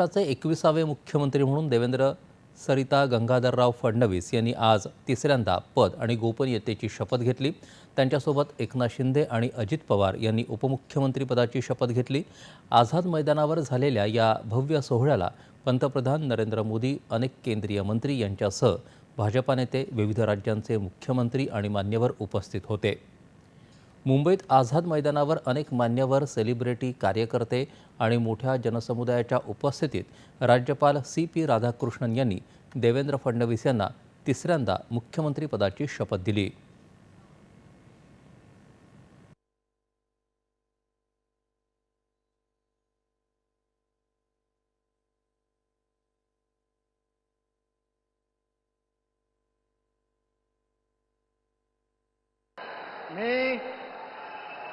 महाराष्ट्राचे एकविसावे मुख्यमंत्री म्हणून देवेंद्र सरिता गंगाधरराव फडणवीस यांनी आज तिसऱ्यांदा पद आणि गोपनीयतेची शपथ घेतली. त्यांच्यासोबत एकनाथ शिंदे आणि अजित पवार यांनी उपमुख्यमंत्रीपदाची शपथ घेतली. आझाद मैदानावर झालेल्या या भव्य सोहळ्याला पंतप्रधान नरेंद्र मोदी अनेक केंद्रीय मंत्री यांच्यासह भाजपा नेते विविध राज्यांचे मुख्यमंत्री आणि मान्यवर उपस्थित होते. मुंबईत आझाद मैदानावर अनेक मान्यवर सेलिब्रिटी कार्यकर्ते आणि मोठ्या जनसमुदायाच्या उपस्थितीत राज्यपाल सी पी राधाकृष्णन यांनी देवेंद्र फडणवीस यांना तिसऱ्यांदा मुख्यमंत्रीपदाची शपथ दिली. मी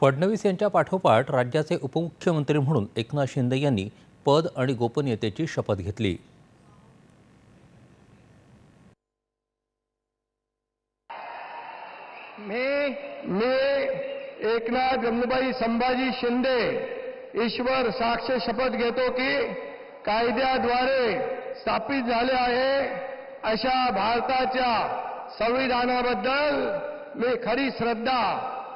फडणवीस यांच्या पाठोपाठ राज्याचे उपमुख्यमंत्री म्हणून एकनाथ शिंदे यांनी पद आणि गोपनीयतेची शपथ घेतली. मी मी एकनाथ गंगूबाई संभाजी शिंदे ईश्वर साक्ष शपथ घेतो की कायद्याद्वारे स्थापित झाले आहे अशा भारताच्या संविधानाबद्दल मी खरी श्रद्धा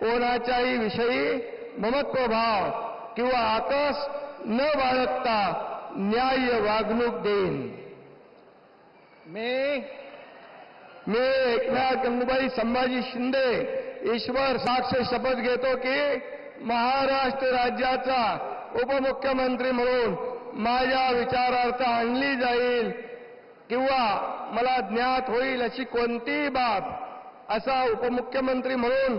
कोणाच्याही विषयी ममत्वभाव किंवा आकस न बाळगता न्याय्य वागणूक देईन. मी मी एकनाथ गंगूबाई संभाजी शिंदे ईश्वर साक्ष शपथ घेतो की महाराष्ट्र राज्याचा उपमुख्यमंत्री म्हणून माझ्या विचारार्थ आणली जाईल किंवा मला ज्ञात होईल अशी कोणतीही बाब असा उपमुख्यमंत्री म्हणून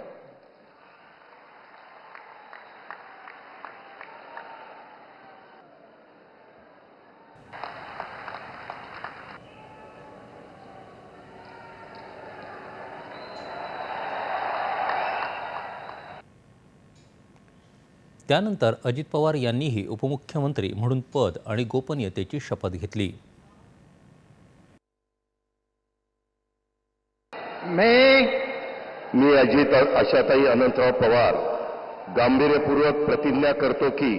त्यानंतर अजित पवार यांनीही उपमुख्यमंत्री म्हणून पद आणि गोपनीयतेची शपथ घेतली. मैं मी अजित आशाताई अनंतराव पवार गांभीर्यपूर्वक प्रतिज्ञा करतो की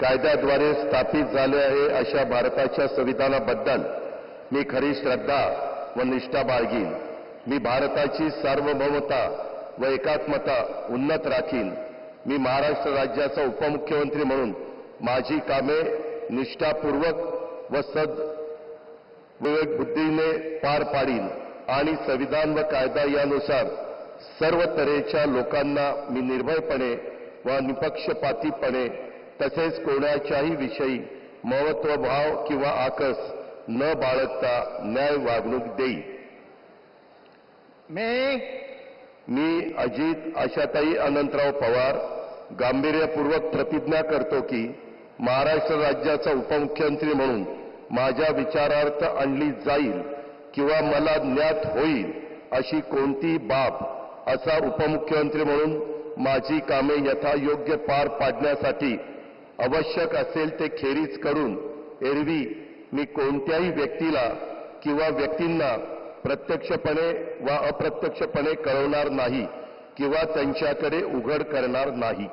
कायद्याद्वारे स्थापित झाले आहे अशा भारताच्या संविधानाबद्दल मी खरी श्रद्धा व निष्ठा बाळगीन. मी भारताची सार्वभौमता व एकात्मता उन्नत राखीन. मी महाराष्ट्र राज्याचा उपमुख्यमंत्री म्हणून माझी कामे निष्ठापूर्वक व सद विवेक बुद्धीने पार पाडीन आणि संविधान व कायदा यानुसार सर्व तऱ्हेच्या लोकांना मी निर्भयपणे व निपक्षपातीपणे तसेच कोणाच्याही विषयी महत्वभाव किंवा आकस न बाळगता न्याय वागणूक देईन. मी मी अजित आशाताई अनंतराव पवार गांभीर्यपूर्वक प्रतिज्ञा करतो की महाराष्ट्र राज्याचा उपमुख्यमंत्री म्हणून माझ्या विचारार्थ आणली जाईल किंवा मला ज्ञात होईल अशी कोणती बाब असा उपमुख्यमंत्री म्हणून माझी कामे यथायोग्य पार पाडण्यासाठी आवश्यक असेल ते खेरीज करून एरवी मी कोणत्याही व्यक्तीला किंवा व्यक्तींना प्रत्यक्षपणे वा अप्रत्यक्षपणे कळवणार नाही किंवा त्यांच्याकडे उघड करणार नाही.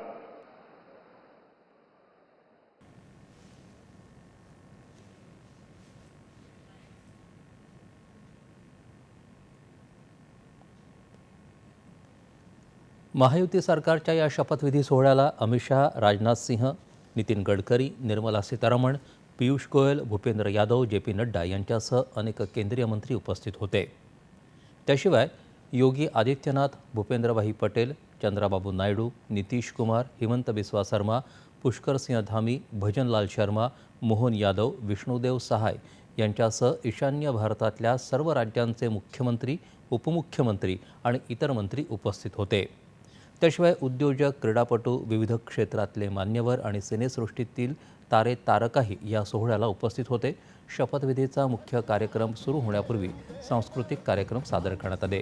महायुती सरकारच्या या शपथविधी सोहळ्याला अमित शहा राजनाथ सिंह नितीन गडकरी निर्मला सीतारामन पियुष गोयल भूपेंद्र यादव जे पी नड्डा यांच्यासह अनेक केंद्रीय मंत्री उपस्थित होते. त्याशिवाय योगी आदित्यनाथ भूपेंद्रभाई पटेल चंद्राबाबू नायडू नितीश कुमार हिमंत बिस्वा शर्मा पुष्कर सिंह धामी भजनलाल शर्मा मोहन यादव विष्णुदेव सहाय यांच्यासह ईशान्य भारतातल्या सर्व राज्यांचे मुख्यमंत्री उपमुख्यमंत्री आणि इतर मंत्री उपस्थित होते. त्याशिवाय उद्योजक क्रीडापटू विविध क्षेत्रातले मान्यवर आणि सिनेसृष्टीतील तारे तारकाही या सोहळ्याला उपस्थित होते. शपथविधीचा मुख्य कार्यक्रम सुरू होण्यापूर्वी सांस्कृतिक कार्यक्रम सादर करण्यात आले.